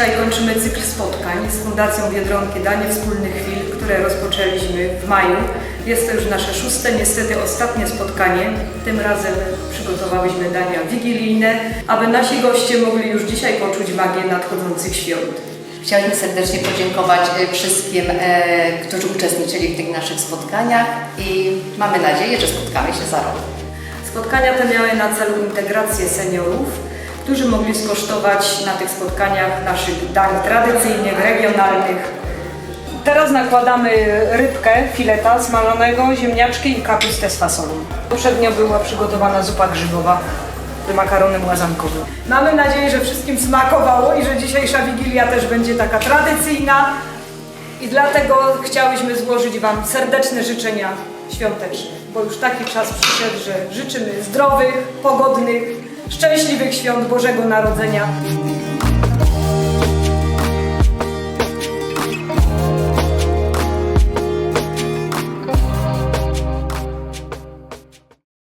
Dzisiaj kończymy cykl spotkań z Fundacją Biedronki Danie Wspólnych Chwil, które rozpoczęliśmy w maju. Jest to już nasze szóste, niestety ostatnie spotkanie. Tym razem przygotowałyśmy dania wigilijne, aby nasi goście mogli już dzisiaj poczuć magię nadchodzących świąt. Chcieliśmy serdecznie podziękować e, wszystkim, e, którzy uczestniczyli w tych naszych spotkaniach i mamy nadzieję, że spotkamy się za rok. Spotkania te miały na celu integrację seniorów, którzy mogli skosztować na tych spotkaniach naszych dań tradycyjnych, regionalnych. Teraz nakładamy rybkę, fileta smażonego, ziemniaczki i kapustę z fasolą. Poprzednio była przygotowana zupa grzybowa z makaronem łazankowym. Mamy nadzieję, że wszystkim smakowało i że dzisiejsza Wigilia też będzie taka tradycyjna. I dlatego chciałyśmy złożyć Wam serdeczne życzenia świąteczne, bo już taki czas przyszedł, że życzymy zdrowych, pogodnych, szczęśliwych świąt Bożego Narodzenia.